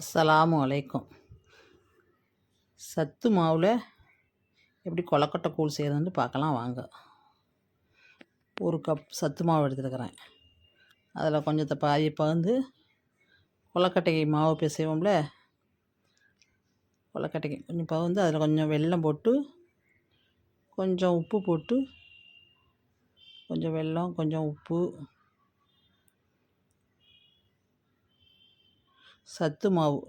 அஸ்லாம் அலைக்கும். சத்து மாவில் எப்படி கொலக்கட்டை கூழ் செய்கிறதுன்னு பார்க்கலாம் வாங்க. ஒரு கப் சத்து மாவு எடுத்துருக்குறேன். அதில் கொஞ்சத்தை பாதி பகுந்து கொலக்கட்டைக்கு மாவு பிசைவோம்ல கொலக்கட்டைக்கு கொஞ்சம் பகுந்து அதில் கொஞ்சம் வெல்லம் போட்டு கொஞ்சம் உப்பு போட்டு கொஞ்சம் வெல்லம் கொஞ்சம் உப்பு சத்து மாவு.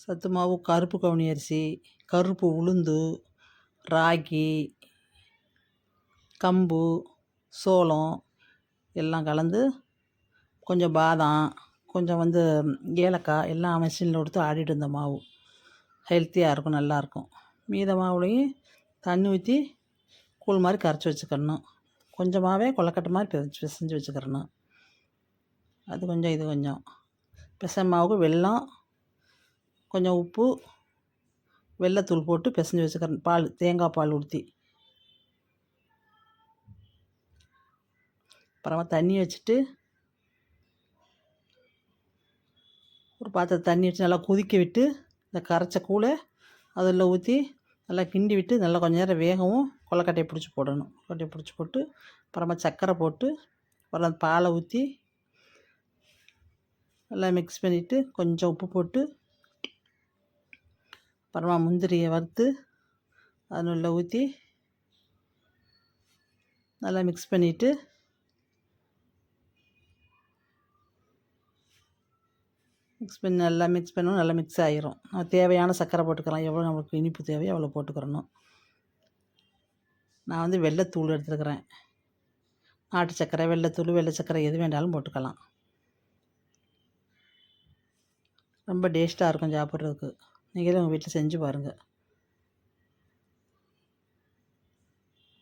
சத்து மாவு கருப்பு கவுனி அரிசி கருப்பு உளுந்து ராகி கம்பு சோளம் எல்லாம் கலந்து கொஞ்சம் பாதாம் கொஞ்சம் வந்து ஏலக்காய் எல்லாம் மிஷினில் கொடுத்து ஆடிட்டு இருந்த மாவு. ஹெல்த்தியாக இருக்கும் நல்லாயிருக்கும் மீத மாவுலையும் தண்ணி ஊற்றி கூழ் மாதிரி கரைச்சி வச்சுக்கணும். கொஞ்சமாகவே கொலக்கட்டை மாதிரி பிசைஞ்சு பிசைஞ்சு வச்சுக்கிறணும் அது கொஞ்சம் இது கொஞ்சம். பெசன் மாவுக்கு வெல்லம் கொஞ்சம் உப்பு வெள்ளத்தூள் போட்டு பிசைஞ்சு வச்சுக்கிறேன். பால் தேங்காய் பால் ஊற்றி அப்புறமா தண்ணி வச்சுட்டு ஒரு பாத்திரம் தண்ணி வச்சு நல்லா கொதிக்க விட்டு இந்த கரைச்ச கூழை அதில் ஊற்றி நல்லா கிண்டி விட்டு நல்லா கொஞ்ச நேரம் வேகவும் கொல்லக்கட்டையை பிடிச்சி போடணும். கொல்லக்கட்டையை பிடிச்சி போட்டு அப்புறமா சர்க்கரை போட்டு அப்புறம் பாலை ஊற்றி நல்லா மிக்ஸ் பண்ணிவிட்டு கொஞ்சம் உப்பு போட்டு அப்புறமா முந்திரியை வறுத்து அதனுள்ள ஊற்றி நல்லா மிக்ஸ் பண்ணிவிட்டு மிக்ஸ் பண்ணி நல்லா மிக்ஸ் பண்ணணும் நல்லா மிக்ஸ் ஆகிரும் நம்ம தேவையான சர்க்கரை போட்டுக்கலாம். எவ்வளோ நம்மளுக்கு இனிப்பு தேவையோ அவ்வளோ போட்டுக்கிறணும். நான் வந்து வெள்ளைத்தூள் எடுத்துருக்கிறேன். நாட்டு சர்க்கரை வெள்ளைத்தூள் வெள்ளை சர்க்கரை எது வேண்டாலும் போட்டுக்கலாம். ரொம்ப டேஸ்ட்டாக இருக்கும் சாப்பிட்றதுக்கு. நீங்களே உங்கள் வீட்டில் செஞ்சு பாருங்கள்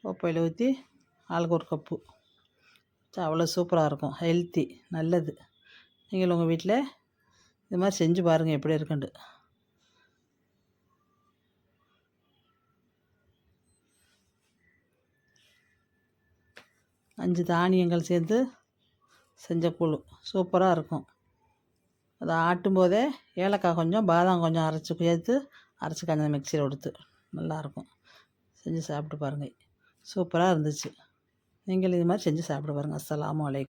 கோப்பையில் ஊற்றி ஆளுக்கு ஒரு கப்பு. அவ்வளோ சூப்பராக இருக்கும். ஹெல்த்தி நல்லது. நீங்களும் உங்கள் வீட்டில் இது மாதிரி செஞ்சு பாருங்கள் எப்படி இருக்குண்டு அஞ்சு தானியங்கள் சேர்ந்து செஞ்ச கூழ். சூப்பராக இருக்கும். அதை ஆட்டும் போதே ஏலக்காய் கொஞ்சம் பாதாம் கொஞ்சம் அரைச்சி சேர்த்து அரைச்சி கஞ்சி மிக்சியில் கொடுத்து நல்லாயிருக்கும். செஞ்சு சாப்பிட்டு பாருங்கள் சூப்பராக இருந்துச்சு. நீங்கள் இது மாதிரி செஞ்சு சாப்பிட்டு பாருங்கள் அஸ்ஸலாமு அலைக்கும்.